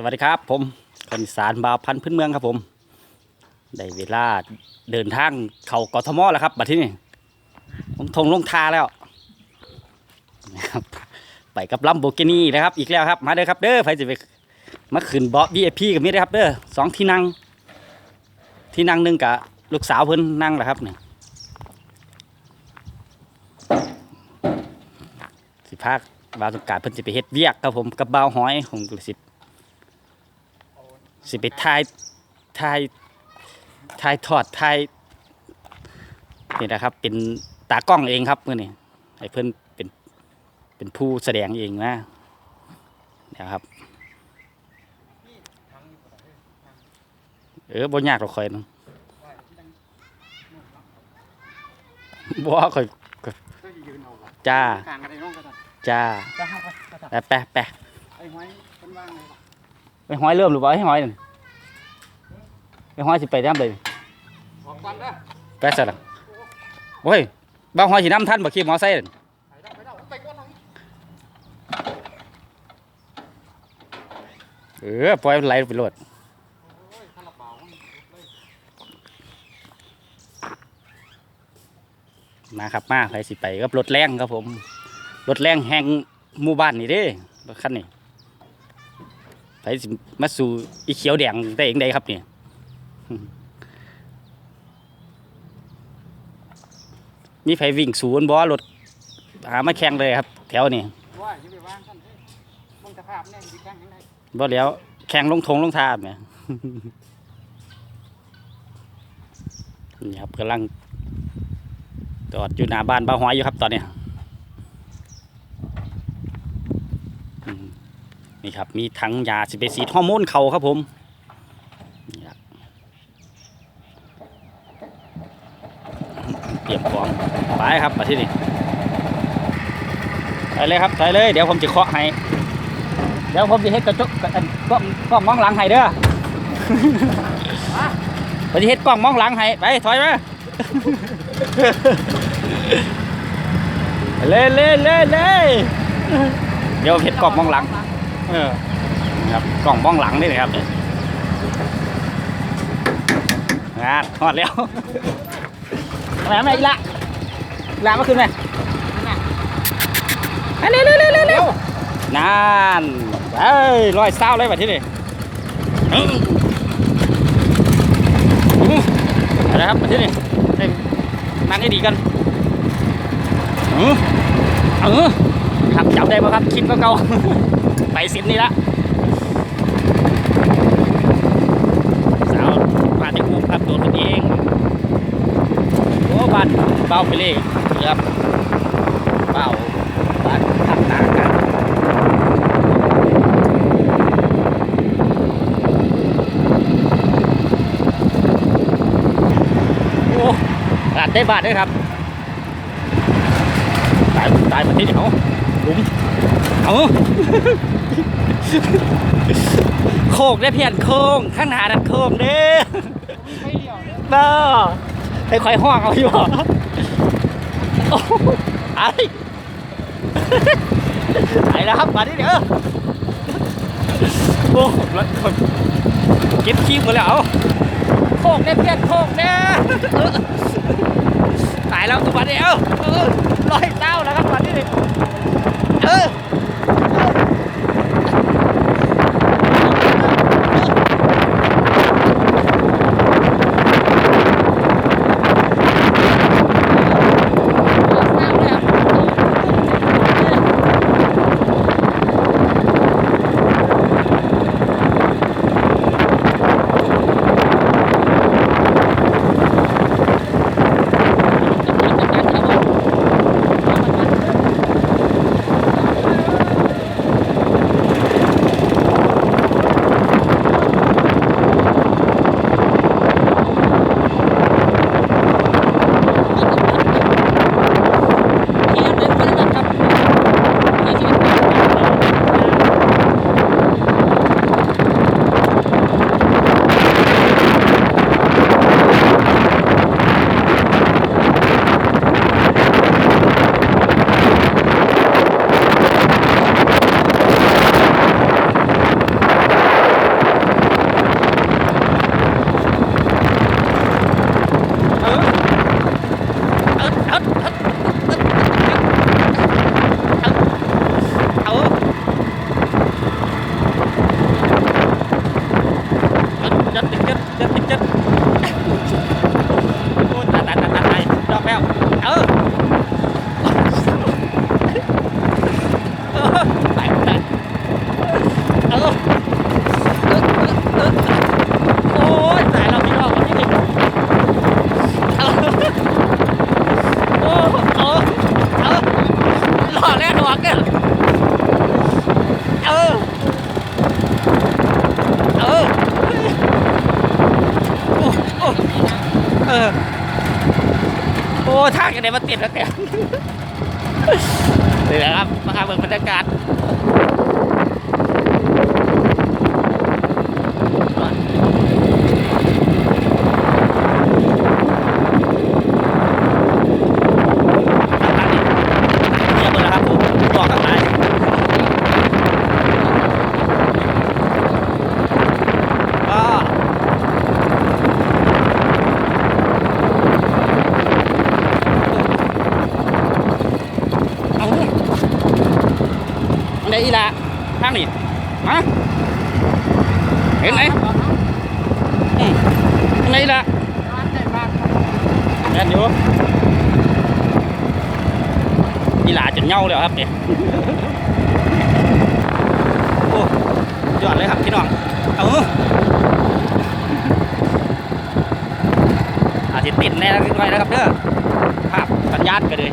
สวัสดีครับผมคนสารบาวพันธุ์พื้นเมืองครับผม ได้เวลาเดินทางเข้ากทมแล้วครับบัดที่นี่ผมทงลงทาแล้วนะครับไปกับลัมโบกินี่นะครับ อีกแล้วครับมาเด้อครับเด้อใครจะไปมาขึ้นเบาะ VIP กับมีเด้อครับเด้อสองที่นั่ง ที่นั่งหนึ่งกับลูกสาวเพิ่นนั่งแหละครับนี่สิพากบาวสงการเพิ่นสิไปเฮ็ดเวียกครับผมกับบ่าวหอยของสิทธิ์ สิไปถ่ายถ่ายถ่ายทอดถ่ายนี่นะครับ เป็นตากล้องเองครับมื่อนี้ให้เพิ่นเป็นเป็นผู้แสดงเองนะนะครับ เออบ่ยากหรอกคอยนึงบ่ค่อยก็ยืนเอาละจ้ากลางกันไอ้น้องก็ได้จ้าจ้าเข้าไปก็ได้แปะแปะแปะไอ้หอยเป็นว่างเลยล่ะ ไปห้อยเริ่มหรือเปล่าให้ห้อยนั่นไปห้อยสิไปน้ำเลยออกก่อนเด้อแปะซะละโอ้ยบ้าห้อยสิน้ำท่านบ่ขี่มอไซค์เอไปเอไปก่อนหน่อยเออปล่อยไหลไปโลดโอ้ยถ้าเราเบามันเลยมาครับมาใครสิไปกับรถแรงครับผม รถแรงแห่งหมู่บ้านนี่เด้รถคันนี้ สิมาสู่อีเขียวแดงได้เองใดครับเนี่ยมีไผวิ่งศูนบ่รถหามาแข่งเลยครับ แถวนี้ว่าอย่าไปวางท่านเด้อสแล้วแข่งลงทงลงทาบเนี่ยนี่ครับกำลังจอดอยู่หน้าบ้านบ้าหอยอยู่ครับตอนนี้ยอืม นี่ครับ มีถังยาสิเปซีฮอร์โมนเขาครับผมนี่ครับเตรียมของไปครับมาที่นี่ไปเลยครับไปเลย เดี๋ยวผมจะเคาะให้ เดี๋ยวผมจะเฮ็ดกระจกกระอันกล้องกล้องมองหลังให้เด้อผมจะเฮ็ดกล้องมองหลังให้ไปถอยมาเล่เล่เล่เล่เดี๋ยวเฮ็ดกล้องมองหลัง เออนี่ครับกล้องมองหลังนี่นะครับงานฮอดแล้วมาไหมอีละอีละมาขึ้นไหมมาเร็วเร็วเร็วเร็วเร็วนั่นเอ้ยร้อยเศร้าเลยแบบที่นี่อื้ออื้ออะไรครับแบบที่นี่เอ้ยนั่งให้ดีกันอือเออครับจำได้ปะครับคลิปเก่าๆ ไปสิบนี่ละสาวบ้าที่กูครับตัวคนเองโอ้บ้านเบาไปเลยครับเบาบ้านทำนากันโอ้ร้านได้บาทด้วยครับตายตายมาที่เดียวหลุมเอา โคกได้เพียนโค้งข้างหน้านั่นโค้งเด้อไม่เดียวเด้อเด้อให้คอยห้องเอาอยู่บ่โอ้ไอ้ไอ้แล้วครับมาที่เดียวโอ้รถคนเก็บขี้หมดแล้วเอาโคกได้เพียนโค้งเด้อตายแล้วตัวบัดเดียวเออร้อยเต้าแล้วครับบัดนี้ ทางกันไหนมาติดแล้วแกนี่แหละครับมาครับเบิ่งบรรยากาศเงียบหมดแล้วครับผมบอกกันไปก็เอาอั นไหนอีละทางนี้ฮะเห็นไหมอืมนไหนอีละบ้านใหญ่บ้านแม่นอยู่อีหลาจนเหงาแล้วครับเนี่ยโอ้ยอดเลยครับพี่น้องเอาอาจจะติดแน่นิดหน่อยนะครับเด้อภาพสัญญาณกันเลย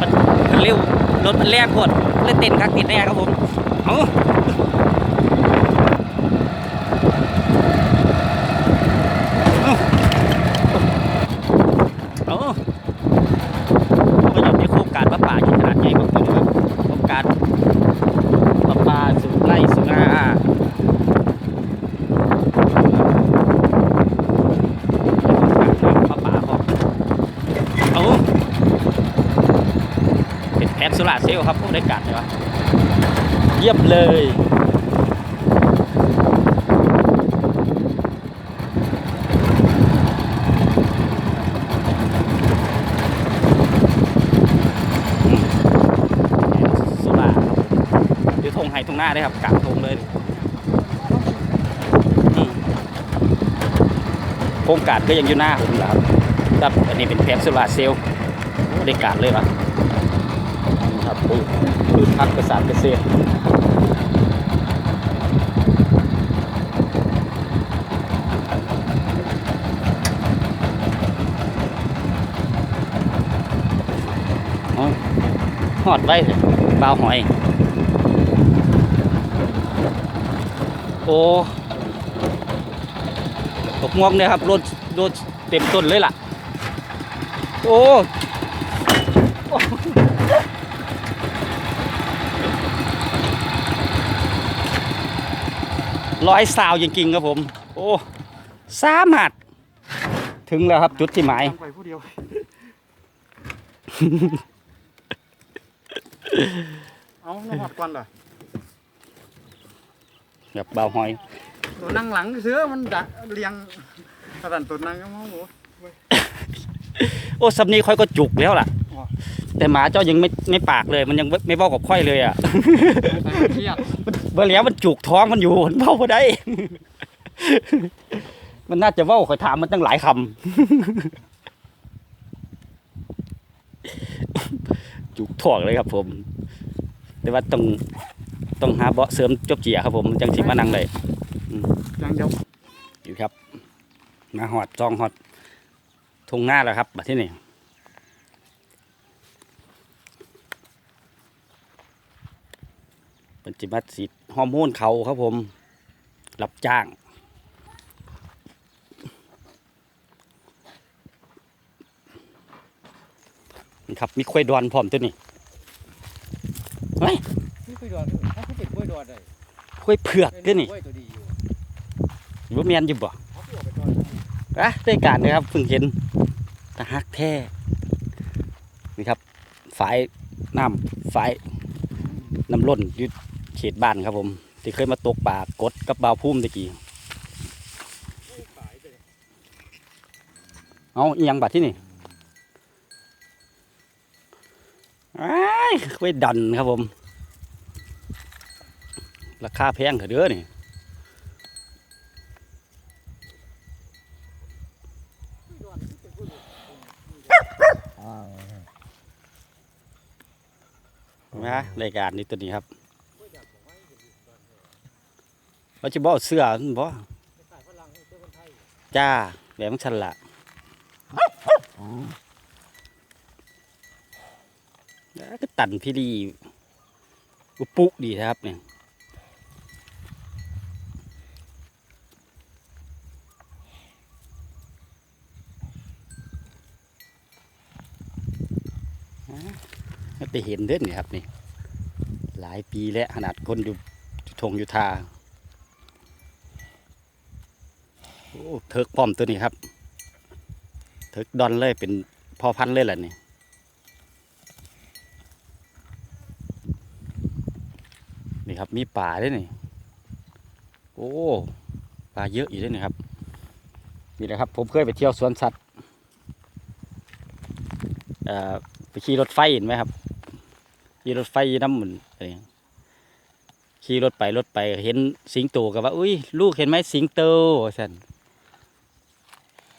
มันมันเร็วรถมันแรงกด เลยเต้นครับติดแน่ครับผม เอาก็ยังมีโครงการประปาอยู่ขนาดใหญ่มากเลยนะครับโครงการประปาสุไร่สุนาประปาของเอา เป็นแผนโซลาเซลล์ครับผู้ได้การเลยวะเยี่ยมเลยโซลาร์ครับผมอทงไฮทงหน้าได้ครับกลางทงเลยโครงการก็ยังอยู่หน้าผมและครับครับอันนี้เป็นแผงโซลาร์เซลล์ได้การเลยครับ พืชพืชพักเกษตรเกษตรอ๋อหอดไว้เลยเบาวหอย โอ้ตกม่วงเนี่ยครับรถรถเต็มต้นเลยล่ะ โอ้ ร้อยสาวจริงๆครับผม โอ้สามหัด ถึงแล้วครับจุดที่หมายไปผู้เดียวเอาน้องหัดก่อนเหรอแบบเบาหอย ตัวนั่งหลังเสือมันดักเลียงกระดันตัวนั่งก็มองหมู โอ้สำนีค่อยก็จุกแล้วล่ะอ๋อแต่หมาเจ้ายังไม่ไม่ปากเลย มันยังไม่ไม่เบ้ากับค่อยเลยอะเครียดเบอร์แล้วมันจุกท้องมันอยู่มันเบ้าไ่ได้ มันน่าจะเบ้าคอยถามมันตั้งหลายคำจุกท้องเลยครับ ผม แต่ว่าต้องต้องหาเบาะเสริมจบเจียครับผมจังสิมานั่งเลยอย่างเดียวอยู่ครับ มาหอดจองหอด ทงหน้าแล้วครับมาที่นี่เป็นจิมัดสีฮอร์โมนเขาครับผมรับจ้าง นี่ครับมีควายดอนพร้อมตัวนี้เฮ้ยนี่คุยดอดถ้าคุยเป็นคุยดอดได้ควายเผือกตัวนี้คุยตัวดีอยู่อยู่เมียนอยู่บ่เขาตัวไปดอดอะได้การเลยครับเพิ่งเห็น ตะฮักแท้นี่ครับฝายน้ำฝายน้ำล้นอยู่เขตบ้านครับผมที่เคยมาตกปากดกับบาวพุ่มตะกี้เอาเอียงบัดที่นี่ไอ้ยไว้ดันครับผม ราคาแพงเถอะเด้อนี่ นะรายการนี้ตัวนี้ครับเราจะบอกเสื้อมันบ่จ้าแบบมันฉันละแล้วก็ตันพี่ดีอุปุดีครับเนี่ย ได้เห็นเด้อนี่ครับนี่ หลายปีแล้วขนาดคนอยู่ทงอยู่ทาโอ้เถิกพร้อมตัวนี้ครับ เถิกดอนเลยเป็นพ่อพันธุ์เลยแหละนี่นี่ครับมีป่าด้วยนี่ โอ้ปลาเยอะอยู่ด้วยนี่ครับนี่แหละครับผมเคยไปเที่ยวสวนสัตว์ไปขี่รถไฟเห็นไหมครับ ขี่รถไฟน้ำเหมือนอะไรอย่างขี่รถไปรถไปเห็นสิงโตก็ว่า อุ้ยลูกเห็นไหมสิงโตสัน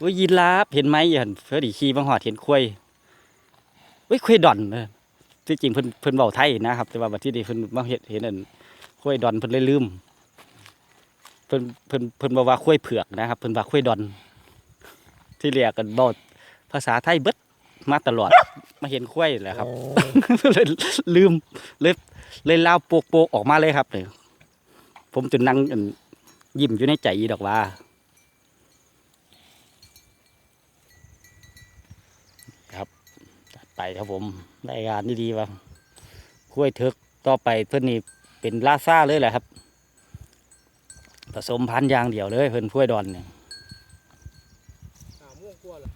อุ้ยยีราฟเห็นไหมยันเพื่อดีขี่บางหอดเห็นควยอุ้ยควยดอนที่จริงเพิ่นเพิ่นเบาไทยนะครับ แต่ว่าบัดที่นี่เพิ่นมาเห็นเห็นอันควยดอนเพิ่นเลยลืมเพิ่นเพิ่นเพิ่นบอกว่าควยเผือกนะครับเพิ่นว่าควยดอน ที่เรียกกันบอกภาษาไทยเบิด มาตลอด มาเห็นควายแหละครับ เลยลืมเลยเลยเล่าโปกโปกๆออกมาเลยครับเลยผมจนนั่งอั่นยิ้มอยู่ในใจอีดอกว่าครับจัดไปครับผมรายงานดีๆว่าคุ้วยเถิกต่อไปเพื่อนนี่เป็นลาซ่าเลยแหละครับผสมพันธุ์อย่างเดียวเลยเพื่อนคุ้วยดอนเนี่ย หาม่วงกลัวเหรอ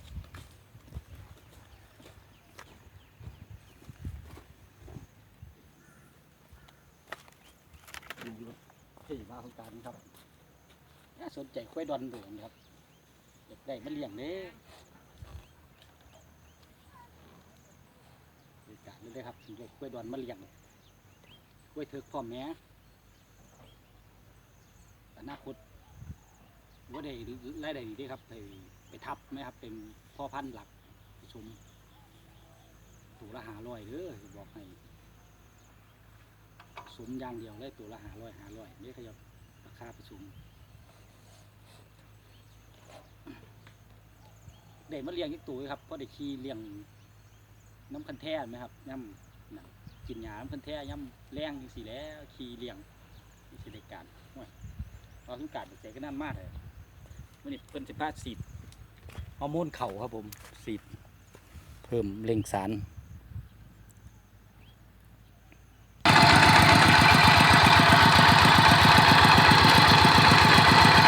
ที่มาของการครับน่าสนใจคุ้วยดอนเดือนครับอยากได้มันเลี้ยงเด้บริการเลยครับถึงจะคุ้วยดอนมาเลี้ยงคุ้วยเถิกพร้อแม่อนาคตว่าได้รายได้ดีด้ครับไปไปทับไหมครับ เป็นพ่อพันธุ์หลักไปชมตัวละหาร้อยเด้อบอกให้ สมอย่างเดียวเลยตัวละหาร้อยหาร้อยไม่ขยับราคาประชุมได้มาเลี้ยงอีกตัวครับเพราะได้ขี่เลี้ยงน้ำคันแท้ไหมครับย่ำนะกินหยาน้ำคันแท้ย่ำแรงสี่แล้วขี่เลี้ยงนี่สิได้การโอ้ยเราต้องการแต่ก็นั่นมากเลยวันนี้เพิ่นสิพาสีดฮอร์โมนเข่าครับผมสีดเพิ่มเร่งสาร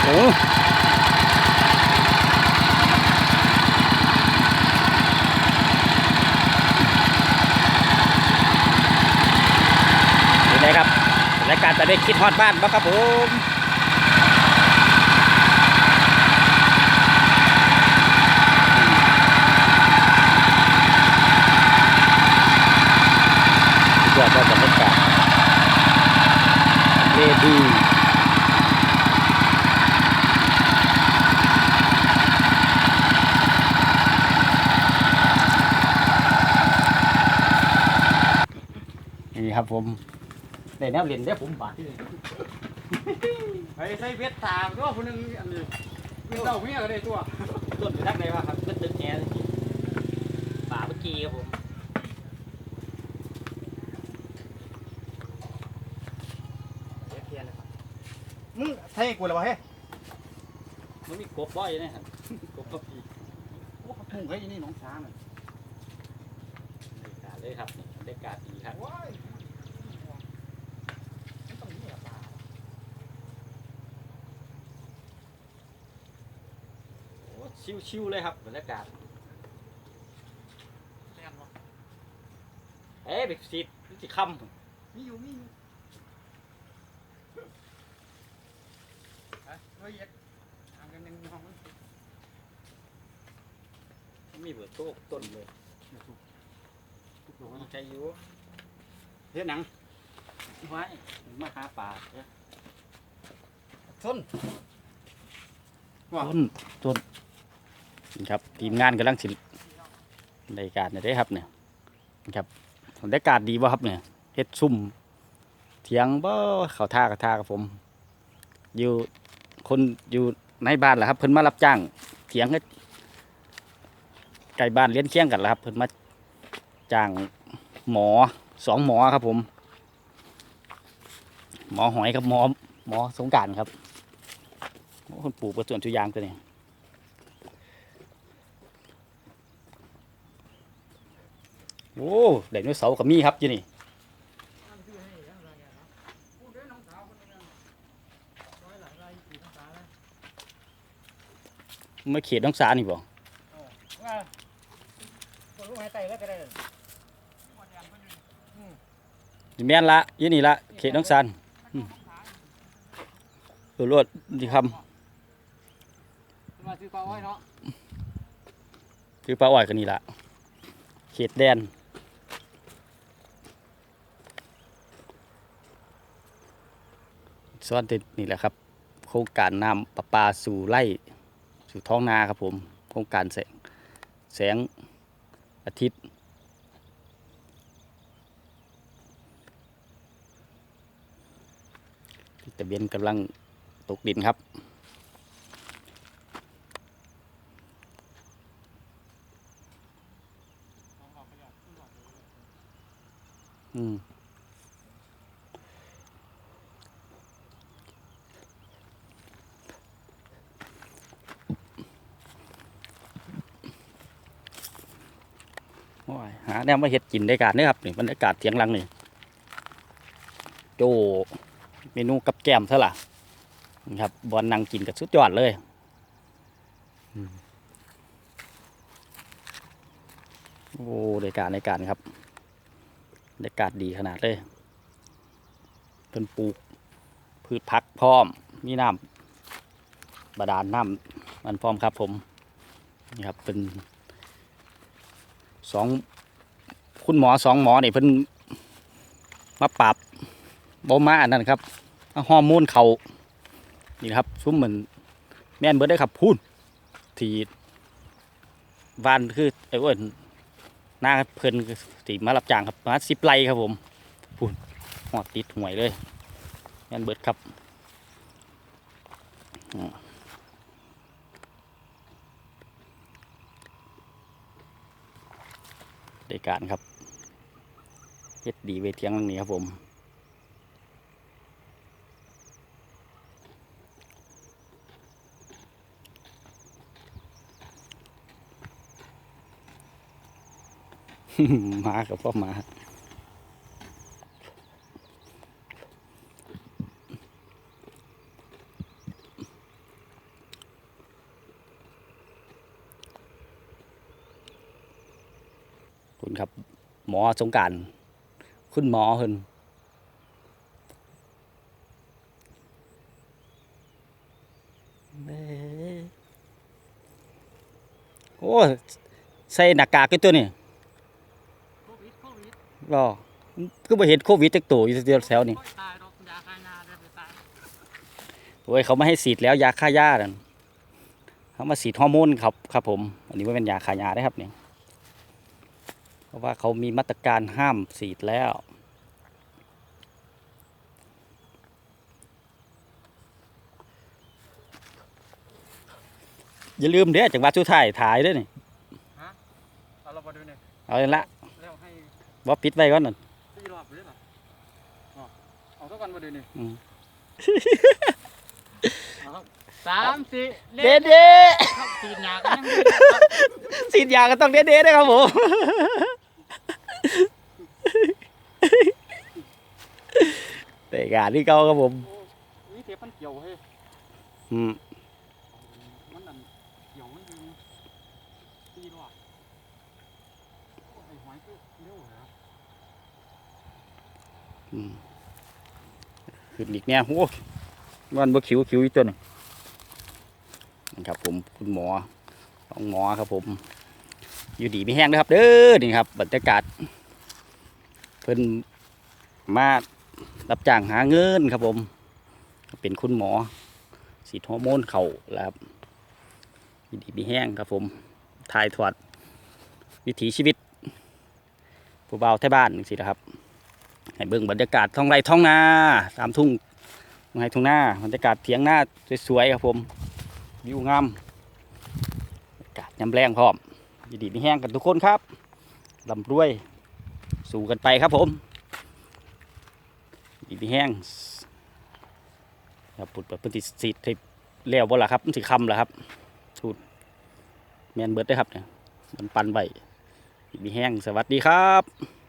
โอ้เป็นไงครับรายการจะ ได้คิดฮอดบ้านบ้างครับผมยอดยอดบรรยากาศเลดีนี่ครับผม ได้แนวเรียนได้ผมบาดที่นี่ไปใส่เพชรตามตัวคนหนึงอันนี้มีเต้าเมียก็ได้ตัวต้นไปทักไหนวะครับต้นตึกแง่เลยป่าเมื่อกี้ครับผมมึงใส่กูแล้ววะเฮ้ยมันมีกบบ่อยนะครับกบบ่อยโอ้เขาพุ่งให้อีนี่หน้องช้างเลยบรรยากาศเลยครับนี่บรรยากาศดีครับว้ายมันต้องมีอะปลา โอ้ ชิวๆเลยครับบรรยากาศแม่นบ่เอ๊ะไปสีดสิคมีอยู่มีอยู่ฮะเฮ้ยเอ็ดทางกันยังมีห้องมั้ยำมีเบิดโต๊ะต้นเลยทุกตัวมีนะใจอยู่เฮ็ดหนังไว้มาหาป่าเด้อส้นว่าต้นต้น นี่ครับทีมงานกำลังสิบรรยากาศเนี่ยได้ครับเนี่ยครับบรรยากาศดีบ่ครับเนี่ยเฮ็ดซุ่มเถียงบ่เขาท่ากับท่ากับผม อยู่คนอยู่ในบ้านแหละครับ เพิ่นมารับจ้างเถียงก็ไก่บ้านเลี้ยนเคียงกันแหละครับ เพิ่นมาจ้างหมอสองหมอครับผม หมอหอยกับหมอหมอสงการครับคนปลูกประสวนทุยางตัวนี้ โอ้ไดโนเสาร์ก็มีครับยี่นี่ไงเนี่ยนะพูดเด้อน้องสาวคนนึงร้อยหลยรายกี่น้องสาวนะมาเขตน้องสานี่บ่ว่าก็รู้ให้ไตแม่นละยู่นี่ละเขตน้องสานอืมเออรวดดีคมาซื้อปลาอ้อยเนาะำคือปลาอ้อยกันนี่ละเขตแดน ส่วนติดนี่แหละครับ โครงการน้ำประปาสู่ไร่สู่ท้องนาครับผม โครงการแสงแสงอาทิตย์ ตะเบียนกำลังตกดินครับอืม โอ้ยหาแนวมาเห็ดกินได้การนี่ครับนี่บรรยากาศเทียงหลังนี่โจเมนูกับแกมเท่าล่ะนี่ครับบอลนั่งกินกับสุดยอดเลยโอ้ได้การได้การครับบรรยากาศดีขนาดเลยเพิ่นปลูกพืชผักพร้อม มีน้ำบาดาลน้ำมันพร้อมครับผมนี่ครับเป็น สองคุณหมอสองหมอนี่เพิ่นมาปรับบมาอันนั้นครับฮอร์โมนเขานี่นะครับซุ้มเหมือนแม่นเบิดได้ครับพูนทีวานคือไอ้อ้วนหน้าเพิ่นสีมารับจ้างครับมาสิบไร่ครับผมพูนหอดติดห่วยเลยแม่นเบิดครับอืม ได้การครับเฮ็ดดีเวทียงหลังนี้ครับผม มากับพ่อมา คุณครับ ห มอสงการคุณหมอเพิ่นเอ้ยโอ้ใส่หน้ากากกันตัวนี่โควิดโควิดรอก็บ่เห็นโควิดจักตัวอยู่แถวๆนี่ตายดอกยาคายนาได้โอ้ยเขาไม่ให้ฉีดแล้วยาฆ่าหญ้านั่นเขามาฉีดฮอร์โมนครับครับผม อันนี้ว่าเป็นยาฆ่าหญ้าได้ครับเนี่ย ราะว่าเขามีมาตรการห้ามฉีดแล้ว อย่าลืมเด้อจังหวัดสุดท้ายถ่ายเด้วยนี่เอาเราไปดูเนี่ยเอาเลยละแล้วให้บ่ปิดไว้ก่อนนั่นสี่รอบเลยเหรอเอาเอาเท่ากันมาดูนี่อืมเอาครับสามสี่เด้เล่นเด้ครับตีนยากันยังดีครับฉีดยาก็ต้องเด้เด้ด้วยครับผม แต่งานที่เก่าครับผมโอ้วิเทปมันเกี่ยวเฮ้ยอืมมันนั่นเกี่ยวไม่ดีตีรอบโอ้ไอ้หอยก็เร็วเหรออืมขึ้นอีกเนี่ยโอ้ยวันบ่คิวคิวอีกตัวหนึงนะครับผมคุณหมอของหมอครับผม อยู่ดีไม่แห้งนะครับ เด้อนี่ครับบรรยากาศเพิ่นมา รับจ้างหาเงินครับผม เป็นคุณหมอฉีดฮอร์โมนเข่าแล้วครับดีม่แห้งครับผมถ่ายทอดวิถีชีวิต ผู้เบาวไทยบ้านนี่สินะครับ ให้เบิ่งบรรยากาศท้องไร่ท้องนาตามทุ่งทุ่งไร่ทุ่งนาบรรยากาศเถียงหน้าสวยๆครับผมวิวงามบรรยากาศยำแรงพร้อมยินดีมีแห้งกันทุกคนครับลำรวย สู่กันไปครับผม ดีมีแห้งครับปุดแบบปฏิสิทธิ์แล้วบ่ล่ะครับมันสิคำล่ะครับทูดแมนเบิร์ดได้ครับเนี่ยมันปันใบมีแห้งสวัสดีครับ